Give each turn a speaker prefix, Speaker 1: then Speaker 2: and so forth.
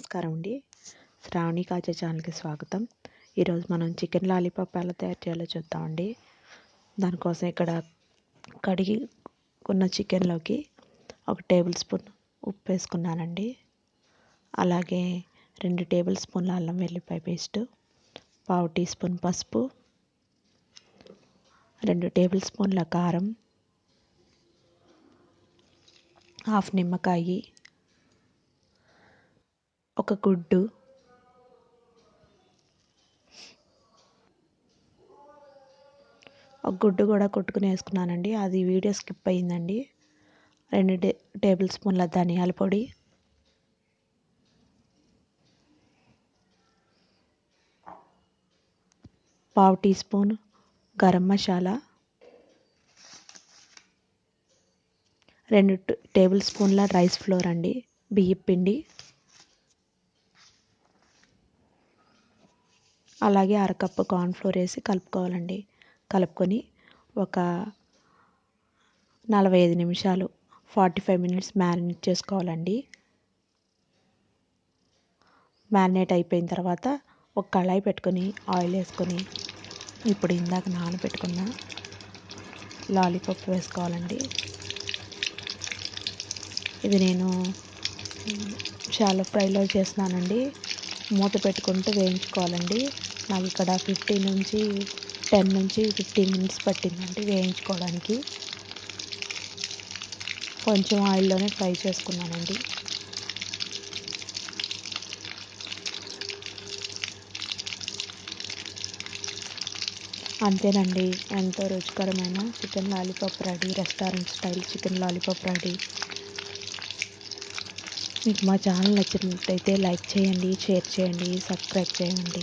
Speaker 1: నమస్కారం అండి. శ్రావణి కాచే ఛానల్కి స్వాగతం. ఈరోజు మనం చికెన్ లాలీపాప్ ఎలా తయారు చేయాలో చూద్దామండి దానికోసం ఇక్కడ కడిగి ఉన్న చికెన్లోకి ఒక టేబుల్ స్పూన్ ఉప్పు వేసుకున్నానండి. అలాగే రెండు టేబుల్ స్పూన్ల అల్లం వెల్లిపాయ పేస్ట్ పావు టీ స్పూన్ పసుపు రెండు టేబుల్ స్పూన్ల కారం హాఫ్ నిమ్మకాయి ఒక గుడ్డు. ఒక గుడ్డు కూడా కొట్టుకుని వేసుకున్నానండి. అది వీడియో స్కిప్ అయిందండి రెండు టే టేబుల్ స్పూన్ల ధనియాల పొడి. పావు టీ స్పూన్ గరం మసాలా. రెండు టేబుల్ స్పూన్ల రైస్ ఫ్లోర్ అండి. బియ్యం పిండి. అలాగే అరకప్పు కార్న్ఫ్లోర్ వేసి కలుపుకోవాలండి. కలుపుకొని ఒక నలభై ఐదు నిమిషాలు ఫార్టీ ఫైవ్ మినిట్స్ మ్యారినేట్ చేసుకోవాలండి. మ్యారినేట్ అయిపోయిన తర్వాత ఒక కళాయి పెట్టుకొని ఆయిల్ వేసుకొని ఇప్పుడు ఇందాక నానబెట్టుకున్న లాలీపాప్ వేసుకోవాలండి. ఇది నేను చాలా ఫ్రైలో చేస్తున్నానండి మూత పెట్టుకుంటూ వేయించుకోవాలండి. నాకు ఇక్కడ ఫిఫ్టీన్ నుంచి టెన్ నుంచి ఫిఫ్టీన్ మినిట్స్ పట్టిందండి వేయించుకోవడానికి. కొంచెం ఆయిల్లోనే ఫ్రై చేసుకున్నానండి. అంతేనండి ఎంతో రుచికరమైన chicken lollipop ready restaurant style chicken lollipop ready. మీకు మా ఛానల్ నచ్చినట్లయితే లైక్ చేయండి షేర్ చేయండి సబ్స్క్రైబ్ చేయండి.